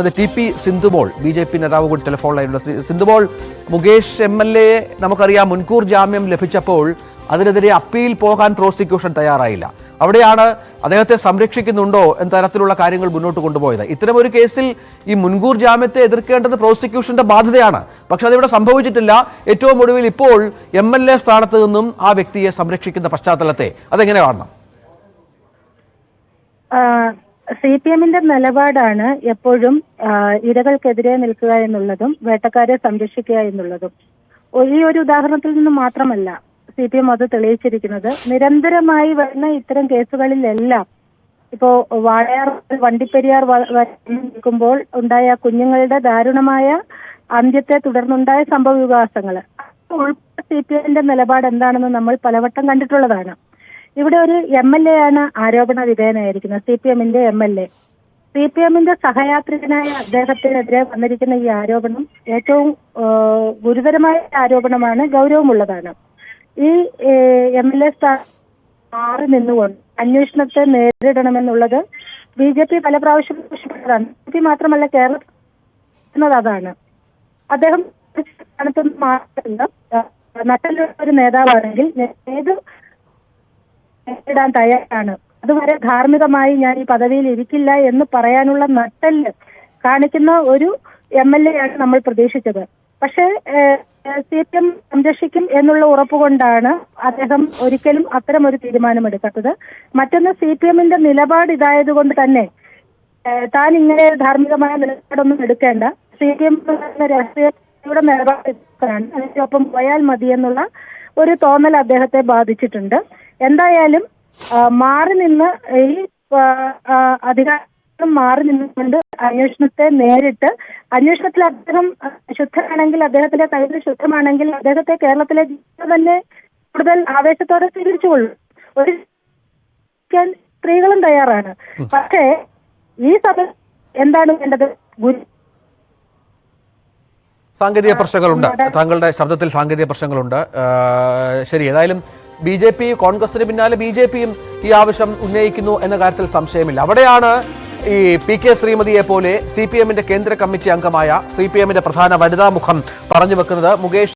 Shrimati T P സിന്ധുബോൾ. B J P നേതാവ് കൂടി ടെലിഫോൺ ശ്രീ സിന്ധുബോൾ മുകേഷ് എം എൽ എ നമുക്കറിയാം മുൻകൂർ ജാമ്യം ലഭിച്ചപ്പോൾ അതിനെതിരെ അപ്പീൽ പോകാൻ പ്രോസിക്യൂഷൻ തയ്യാറായില്ല. അവിടെയാണ് അദ്ദേഹത്തെ സംരക്ഷിക്കുന്നുണ്ടോ എന്ന തരത്തിലുള്ള കാര്യങ്ങൾ മുന്നോട്ട് കൊണ്ടുപോയത്. ഇത്തരമൊരു കേസിൽ ഈ മുൻകൂർ ജാമ്യത്തെ എതിർക്കേണ്ടത് പ്രോസിക്യൂഷന്റെ ബാധ്യതയാണ്. പക്ഷെ അതിവിടെ സംഭവിച്ചിട്ടില്ല. ഏറ്റവും ഒടുവിൽ ഇപ്പോൾ എം എൽ എ സ്ഥാനത്ത് നിന്നും ആ വ്യക്തിയെ സംരക്ഷിക്കുന്ന പശ്ചാത്തലത്തെ. അതെങ്ങനെ കാണണം? സി പി എമ്മിന്റെ നിലപാടാണ് എപ്പോഴും ഇരകൾക്കെതിരെ നിൽക്കുക എന്നുള്ളതും വേട്ടക്കാരെ സംരക്ഷിക്കുക എന്നുള്ളതും. ഈ ഒരു ഉദാഹരണത്തിൽ നിന്ന് മാത്രമല്ല സി പി എം അത് തെളിയിച്ചിരിക്കുന്നത്. നിരന്തരമായി വരുന്ന ഇത്തരം കേസുകളിലെല്ലാം ഇപ്പോ വാളയാർ വണ്ടിപ്പെരിയാർ നിൽക്കുമ്പോൾ ഉണ്ടായ കുഞ്ഞുങ്ങളുടെ ദാരുണമായ അന്ത്യത്തെ തുടർന്നുണ്ടായ സംഭവ വികാസങ്ങൾ ഉൾപ്പെടെ സി പി എമ്മിന്റെ നിലപാട് എന്താണെന്ന് നമ്മൾ പലവട്ടം കണ്ടിട്ടുള്ളതാണ്. ഇവിടെ ഒരു എം എൽ എ ആണ് ആരോപണ വിധേയനായിരിക്കുന്നത് സി പി എമ്മിന്റെ M L A C P എമ്മിന്റെ സഹയാത്രികനായ അദ്ദേഹത്തിനെതിരെ വന്നിരിക്കുന്ന ഈ ആരോപണം ഏറ്റവും ഗുരുതരമായ ആരോപണമാണ് ഗൗരവമുള്ളതാണ്. ഈ എം എൽ എ മാറി നിന്നുകൊണ്ട് അന്വേഷണത്തെ നേരിടണമെന്നുള്ളത് ബി ജെ പി പല പ്രാവശ്യം ആവശ്യപ്പെട്ടതാണ്. ബി ജെ പി മാത്രമല്ല കേരളത്തിൽ അതാണ്. അദ്ദേഹം സ്ഥാനത്തുനിന്ന് മാറുന്ന നട്ടലുള്ള ഒരു നേതാവാണെങ്കിൽ ഏത് നേരിടാൻ തയ്യാറാണ്. അതുവരെ ധാർമ്മികമായി ഞാൻ ഈ പദവിയിൽ ഇരിക്കില്ല എന്ന് പറയാനുള്ള നട്ടൽ കാണിക്കുന്ന ഒരു എം എൽ എ ആണ് നമ്മൾ പ്രതീക്ഷിച്ചത്. പക്ഷേ സി പി എം സംരക്ഷിക്കും എന്നുള്ള ഉറപ്പുകൊണ്ടാണ് അദ്ദേഹം ഒരിക്കലും അത്തരം ഒരു തീരുമാനമെടുക്കാത്തത്. മറ്റൊന്ന് സി പി എമ്മിന്റെ നിലപാട് ഇതായതുകൊണ്ട് തന്നെ താൻ ഇങ്ങനെ ധാർമ്മികമായ നിലപാടൊന്നും എടുക്കേണ്ട. സി പി എം രാഷ്ട്രീയ നിലപാട് അതിനൊപ്പം പോയാൽ മതി എന്നുള്ള ഒരു തോന്നൽ അദ്ദേഹത്തെ ബാധിച്ചിട്ടുണ്ട്. എന്തായാലും മാറി നിന്ന് ഈ അധികാരം മാറി നിന്നുകൊണ്ട് അന്വേഷണത്തെ നേരിട്ട് അന്വേഷണത്തിൽ അദ്ദേഹം ശുദ്ധമാണെങ്കിൽ അദ്ദേഹത്തിന്റെ കയ്യിൽ ശുദ്ധമാണെങ്കിൽ അദ്ദേഹത്തെ കേരളത്തിലെ ജനത തന്നെ കൂടുതൽ ആവേശത്തോടെ സ്വീകരിച്ചുകൊള്ളും. ഒരു സ്ത്രീകളും തയ്യാറാണ്. പക്ഷേ ഈ സഭ എന്താണ് വേണ്ടത്? ഗുരു സാങ്കേതിക പ്രശ്നങ്ങളുണ്ട്. താങ്കളുടെ ശബ്ദത്തിൽ സാങ്കേതിക പ്രശ്നങ്ങളുണ്ട്. ശരി ഏതായാലും ബി ജെ പി കോൺഗ്രസിന് പിന്നാലെ ബി ജെ പിയും ഈ ആവശ്യം ഉന്നയിക്കുന്നു എന്ന കാര്യത്തിൽ സംശയമില്ല. അവിടെയാണ് ഈ പി കെ ശ്രീമതിയെ പോലെ സി പി എമ്മിന്റെ കേന്ദ്ര കമ്മിറ്റി അംഗമായ സി പി എമ്മിന്റെ പ്രധാന വനിതാ മുഖം പറഞ്ഞു വെക്കുന്നത് മുകേഷ്